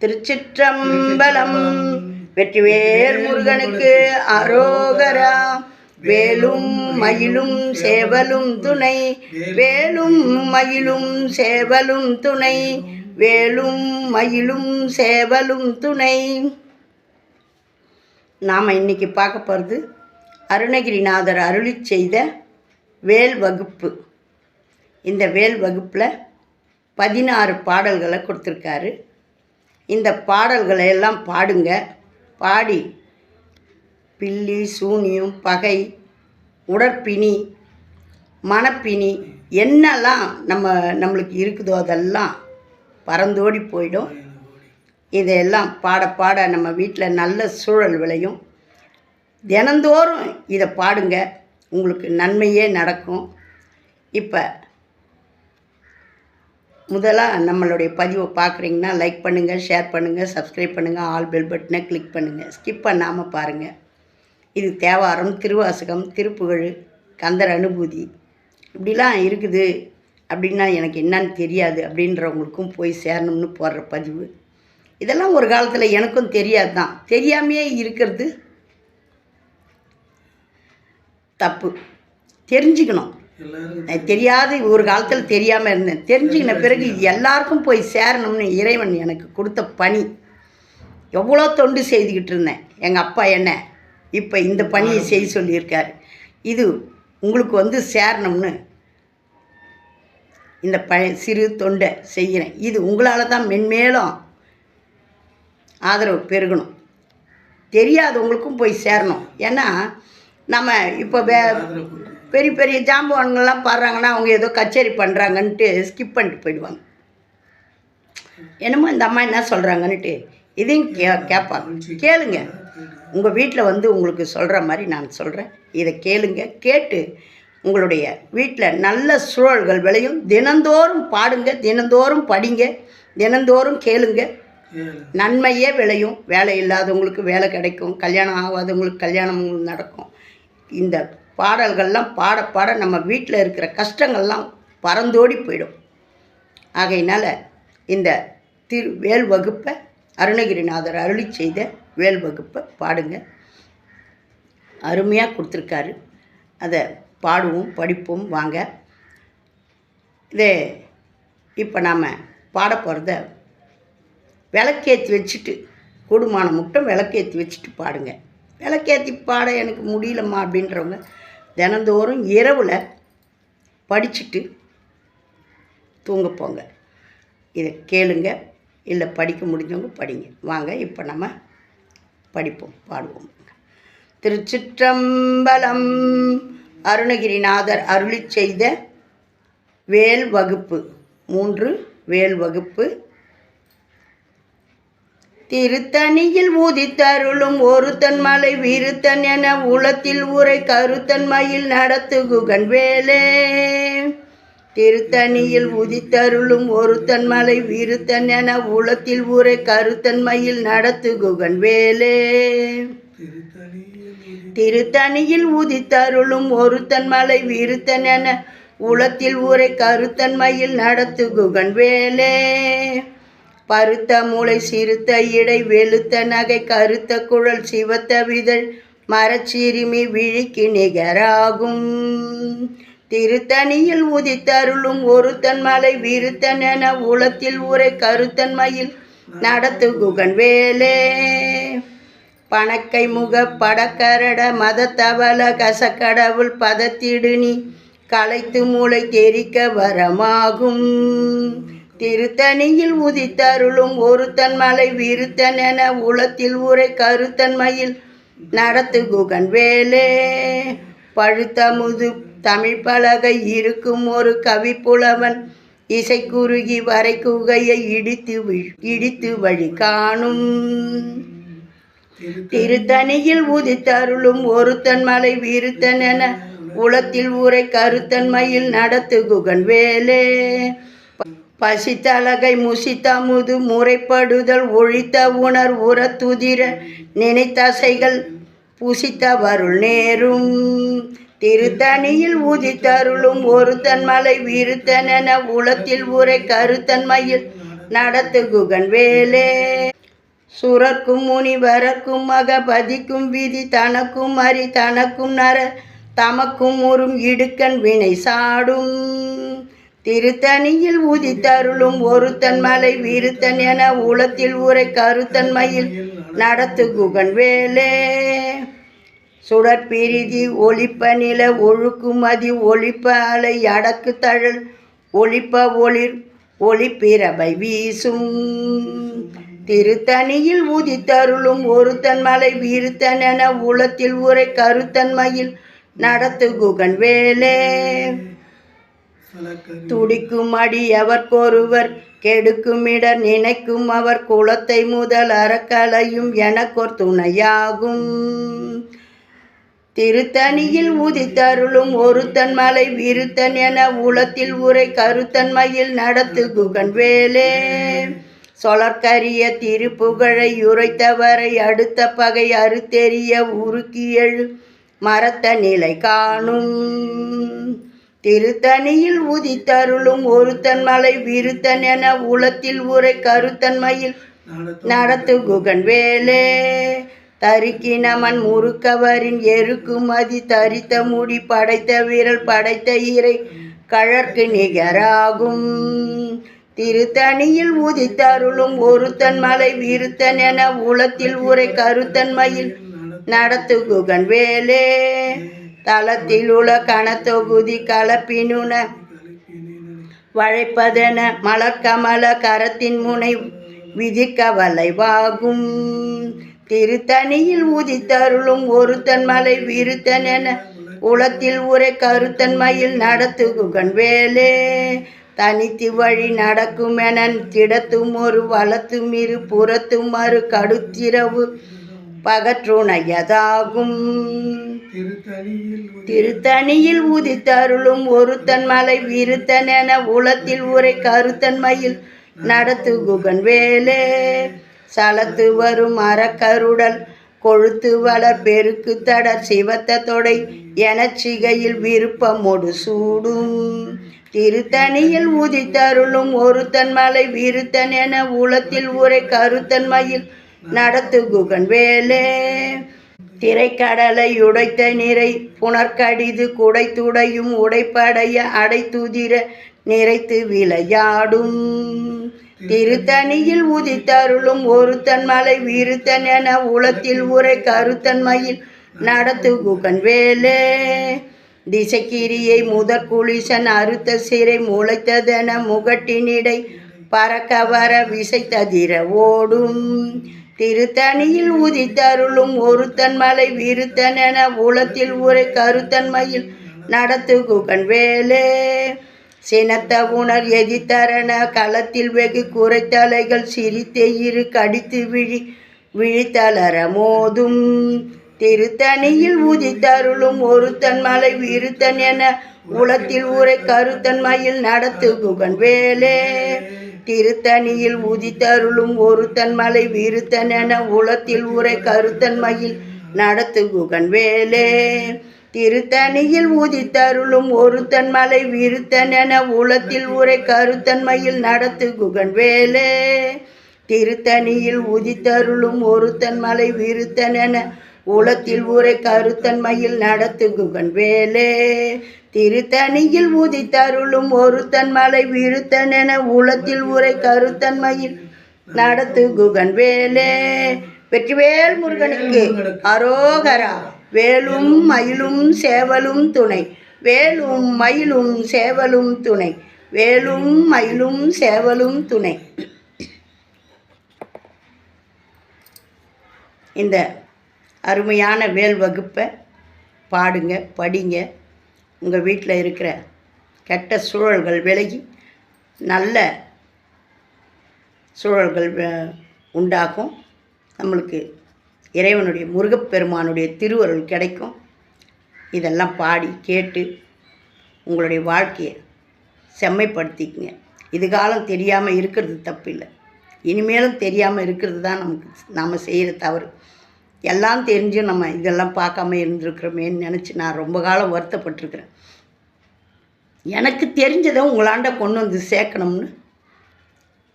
திருச்சிற்றம்பலம். வெற்றிவேல் முருகனுக்கு அரோகரா. வேலும் மயிலும் சேவலும் துணை. வேலும் மயிலும் சேவலும் துணை. வேலும் மயிலும் சேவலும் துணை. நாம் இன்னைக்கு பார்க்க போகிறது அருணகிரிநாதர் அருளி செய்த வேல் வகுப்பு. இந்த வேல் வகுப்பில் பதினாறு பாடல்களை கொடுத்துருக்காரு. இந்த பாடல்களை எல்லாம் பாடுங்க. பாடி. பில்லி சூனியம் பகை உடற்பிணி மனப்பிணி என்னெல்லாம் நம்ம நம்மளுக்கு இருக்குதோ அதெல்லாம் பறந்தோடி போயிடும். இதையெல்லாம் பாட பாட நம்ம வீட்டில் நல்ல சூழல் விளையும். தினந்தோறும் இதை பாடுங்க. உங்களுக்கு நன்மையே நடக்கும். இப்போ முதலாக நம்மளுடைய பதிவை பார்க்குறீங்கன்னா லைக் பண்ணுங்கள் ஷேர் பண்ணுங்கள் சப்ஸ்கிரைப் பண்ணுங்கள் ஆல் பெல் பட்டனை கிளிக் பண்ணுங்கள் ஸ்கிப் பண்ணாமல் பாருங்கள் இது தேவாரம் திருவாசகம் திருப்புகழ் கந்தர் அனுபூதி. இப்படிலாம் இருக்குது. அப்படின்னா எனக்கு என்னன்னு தெரியாது அப்படின்றவங்களுக்கும் போய் சேரணும்னு போடுற பதிவு. இதெல்லாம் ஒரு காலத்தில் எனக்கும் தெரியாது தான் தெரியாமையே இருக்கிறது தப்பு. தெரிஞ்சுக்கணும். தெரியாது ஒரு காலத்தில் தெரியாமல் இருந்தேன். தெரிஞ்சுக்கின பிறகு இது எல்லாருக்கும் போய் சேரணும்னு இறைவன் எனக்கு கொடுத்த பணி. எவ்வளோ தொண்டு செய்துக்கிட்டு இருந்தேன். எங்கள் அப்பா என்ன இப்போ இந்த பணியை செய்ய சொல்லியிருக்காரு. இது உங்களுக்கு வந்து சேரணும்னு இந்த ப சிறு தொண்டை செய்கிறேன். இது உங்களால் தான் மென்மேலும் ஆதரவு பெருகணும். தெரியாதவங்களுக்கும் போய் சேரணும். ஏன்னா நம்ம இப்போ வே பெரிய பெரிய ஜாம்பவான்கள்லாம் பாடுறாங்கன்னா அவங்க ஏதோ கச்சேரி பண்ணுறாங்கன்ட்டு ஸ்கிப் பண்ணிட்டு போயிடுவாங்க. என்னமோ இந்த அம்மா என்ன சொல்கிறாங்கன்ட்டு இதையும் கே கேட்பாங்க கேளுங்க. உங்கள் வீட்டில் வந்து உங்களுக்கு சொல்கிற மாதிரி நான் சொல்கிறேன் இதை கேளுங்க. கேட்டு உங்களுடைய வீட்டில் நல்ல சூழல்கள் விளையும். தினந்தோறும் பாடுங்க. தினந்தோறும் படிங்க. தினந்தோறும் கேளுங்க. நன்மையே விளையும். வேலை இல்லாதவங்களுக்கு வேலை கிடைக்கும். கல்யாணம் ஆகாதவங்களுக்கு கல்யாணம் நடக்கும். இந்த பாடல்கள்லாம் பாட பாட நம்ம வீட்டில் இருக்கிற கஷ்டங்கள்லாம் பறந்தோடி போயிடும். ஆகையினால் இந்த திரு வேல் வகுப்பை அருணகிரிநாதர் அருளி செய்த வேல் வகுப்பை பாடுங்க. அருமையாக கொடுத்துருக்காரு. அதை பாடுவோம் படிப்போம் வாங்க. இதே இப்போ நாம் பாட போகிறத விளக்கேற்றி வச்சுட்டு கூடுமானம் மட்டும் விளக்கேற்றி வச்சுட்டு பாடுங்க. விளக்கேற்றி பாட எனக்கு முடியலம்மா அப்படின்றவங்க தினந்தோறும் இரவில் படிச்சுட்டு தூங்க போங்க. இதை கேளுங்க. இல்லை படிக்க முடிஞ்சவங்க படிங்க. வாங்க இப்போ நம்ம படிப்போம் பாடுவோம். திருச்சிற்றம்பலம் அருணகிரிநாதர் அருளி செய்த வேல் வகுப்பு. மூன்று வேல் வகுப்பு திருத்தணியில் ஊதித்தருளும் ஒருத்தன் மலை விருத்தன் என உளத்தில் உரை கருத்தன் மயில் நடத்துகுகன் வேலே. திருத்தணியில் உதித்தருளும் ஒருத்தன் மலை விருத்தன் என உளத்தில் உரை கருத்தன் மயில் நடத்துகுகன் வேலே. திருத்தணியில் உதித்தருளும் ஒருத்தன் மலை விருத்தன் என உளத்தில் உரை கருத்தன் மயில் நடத்துகுகன் வேலே. பருத்த மூளை சிறுத்த இடை வெளுத்த நகை கருத்த குழல் சிவத்த விதழ் மரச்சிறுமி விழிக்கு நிகராகும். திருத்தணியில் உதித்தருளும் ஒருத்தன் மலை விருத்தன் என உளத்தில் உரை கருத்தன்மையில் நடத்து குகன் வேலே. பணக்கை முக படக்கரட மதத்தவல கசக்கடவுள் பதத்திடுனி களைத்து மூளை தெரிக்க வரமாகும். திருத்தணியில் உதித்தருளும் ஒருத்தன் மலை விருத்தன் என உளத்தில் உரை கருத்தன்மையில் நடத்து குகன் வேலே பழுத்தமுது தமிழ் பலகை இருக்கும் ஒரு கவிப்புலவன் இசை குறுகி வரை குகையை இடித்து இடித்து வழி காணும். திருத்தணியில் உதித்தருளும் ஒருத்தன் மலை விருத்தன் என உளத்தில் உரை கருத்தன்மையில் நடத்து குகன் வேலே. பசித்தலகை முசித்தமுது முறைப்படுதல் ஒழித்த உணர் உரத்துதிர நினைத்தசைகள் புசித்தவருள் நேரும். திருத்தணியில் உதித்தருளும் ஒருத்தன் மலை விருத்தனென உளத்தில் உரை கருத்தன்மையில் நடத்து குகன் வேலே. சுரக்கும் முனிவரக்கும் மகபதிக்கும் விதி தனக்கும் அரி தனக்கும் நர தமக்கும் உறும் இடுக்கன் வினை சாடும். திருத்தணியில் உதித்தருளும் ஒருத்தன் மலை வீருத்தன் என உளத்தில் ஊரை கருத்தன்மையில் நடத்து குகன் வேலே. சுடற்பிரிதி ஒளிப்ப நில ஒழுக்குமதி ஒளிப்ப அலை அடக்கு தழல் ஒளிப்ப ஒளிர் ஒளிப்பிரபை வீசும். திருத்தணியில் உதித்தருளும் ஒருத்தன் மலை வீருத்தன் என உளத்தில் உரை கருத்தன்மையில் நடத்து குகன் வேலே. துடிக்கும் அடி எவர்க்கொருவர் கெடுக்கும் நினைக்கும் அவர் குலத்தை முதல் அறக்கலையும் எனக்கொர் துணையாகும். திருத்தணியில் உதித்தருளும் ஒருத்தன் மலை விருத்தன் என உளத்தில் உரை கருத்தன்மையில் நடத்து குகன் வேலே. சொலற்கரிய திருப்புகழை உரைத்தவரை அடுத்த பகை அறுத்தெறிய உருக்கியழு மரத்த நிலை காணும். திருத்தணியில் உதித்தருளும் ஒருத்தன் மலை விருத்தன் என உளத்தில் உரை கருத்தன்மையில் நடத்து குகன் வேலே. தரிக்கினமன் முறுக்கவரின் எருக்குமதி தரித்த முடி படைத்த வீரல் படைத்த இறை கழற்கு நிகராகும். திருத்தணியில் உதித்தருளும் ஒருத்தன் மலை விருத்தன் என உளத்தில் உரை கருத்தன்மையில் நடத்து குகன் வேலே. தளத்தில் உள்ள தொகுதி கலப்பினுன வழைப்பதென மலக்கமல கரத்தின் முனை விதிக்கவலைவாகும் திருத்தணியில் உதித்தருளும் ஒருத்தன் மலை விருத்தன் என உளத்தில் உரை கருத்தன்மையில் நடத்துகுகன் வேலே. தனித்து வழி நடக்கும் என திடத்தும் ஒரு வளத்தும் இரு புறத்தும் மறு கடுத்திரவு பகற்றுணையதாகும். திருத்தணியில் உதித்தருளும் ஒருத்தன் மலை விருத்தன் என உளத்தில் உரை கருத்தன்மையில் நடத்து குகன் வேலே. சலத்து வரும் அறக்கருடல் கொழுத்து வளர் பெருக்கு தடர் சிவத்த தொடை எனச் சிகையில் விருப்பமொடு சூடும். திருத்தணியில் உதித்தருளும் ஒருத்தன் மலை விருத்தன் என உளத்தில் உரை கருத்தன்மையில் நடத்துகுகன் வேலே. திரைக்கடலை உடைத்த நிறை புனர்கடிது குடைத்துடையும் உடைப்படைய அடைத்துதிர நிறைத்து விளையாடும். திருத்தணியில் உதித்தருளும் ஒருத்தன் மலை விருத்தன் என உளத்தில் உரை கருத்தன்மையில் நடத்துகுகன் வேலே. திசைக்கிரியை முதற் குளிசன் அறுத்த சிறை முளைத்ததென முகட்டினிடை பறக்க வர விசைத்ததிர ஓடும். திருத்தணியில் உதித்தருளும் ஒருத்தன் மலை விருத்தன் என உளத்தில் உரை கருத்தன்மையில் நடத்து குகன் வேலே. சினத்த உணர் எதித்தரண களத்தில் வெகு குறைத்தலைகள் சிரித்தே இரு கடித்து விழி விழித்தளர மோதும். திருத்தணியில் உதித்தருளும் ஒருத்தன் மலை விருத்தன் என உளத்தில் உரை கருத்தன்மையில் நடத்து குகன் வேலே. திருத்தணியில் உதித்தருளும் ஒருத்தன் மலை விருத்தன் என உளத்தில் உரை கருத்தன்மையில் நடத்து குகன் வேலே. திருத்தணியில் உதித்தருளும் ஒருத்தன் மலை விருத்தன் என உளத்தில் உரை கருத்தன்மையில் நடத்து குகன் வேலே. திருத்தணியில் உதித்தருளும் ஒருத்தன் மலை விருத்தன் என உளத்தில் உரை கருத்தன்மையில் நடத்து குகன் வேலே. திருத்தணியில் உதித்தருளும் ஒருத்தன் மலை விருத்தன் என உளத்தில் உரை கருத்தன்மையில் நடத்து குகன் வேலே வெற்றிவேல் முருகனுக்கு அரோகரா. வேலும் மயிலும் சேவலும் துணை. வேலும் மயிலும் சேவலும் துணை. வேலும் மயிலும் சேவலும் துணை. இந்த அருமையான வேல் வகுப்பை பாடுங்க படிங்க. உங்கள் வீட்டில் இருக்கிற கெட்ட சூழல்கள் விலகி நல்ல சூழல்கள் உண்டாகும். நம்மளுக்கு இறைவனுடைய முருகப்பெருமானுடைய திருவருள் கிடைக்கும். இதெல்லாம் பாடி கேட்டு உங்களுடைய வாழ்க்கையை செம்மைப்படுத்திக்கங்க. இது காலம் தெரியாமல் இருக்கிறது தப்பில்லை. இனிமேலும் தெரியாமல் இருக்கிறது தான் நமக்கு நாம் செய்கிற தவறு. எல்லாம் தெரிஞ்சும் நம்ம இதெல்லாம் பார்க்காம இருந்திருக்கிறோமேன்னு நினச்சி நான் ரொம்ப காலம் வருத்தப்பட்டிருக்கிறேன். எனக்கு தெரிஞ்சதை உங்களாண்ட கொண்டு வந்து சேர்க்கணும்னு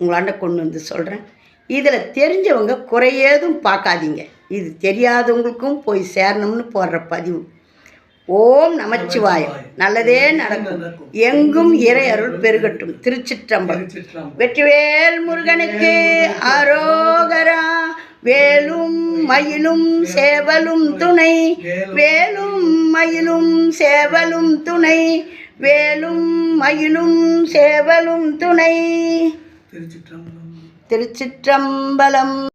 உங்களாண்ட கொண்டு வந்து சொல்கிறேன் இதில் தெரிஞ்சவங்க குறையேதும் பார்க்காதீங்க. இது தெரியாதவங்களுக்கும் போய் சேரணும்னு போடுற பதிவு. ஓம் நமச்சிவாயம். நல்லதே நடக்கும். எங்கும் இறை அருள் பெருகட்டும். திருச்சிற்றம்பலம். வெற்றிவேல் முருகனுக்கு அரோகரா. வேலும் மயிலும் சேவலும் துணை. வேலும் மயிலும் சேவலும் துணை. வேலும் மயிலும் சேவலும் துணை. திருச்சிற்றம்பலம்.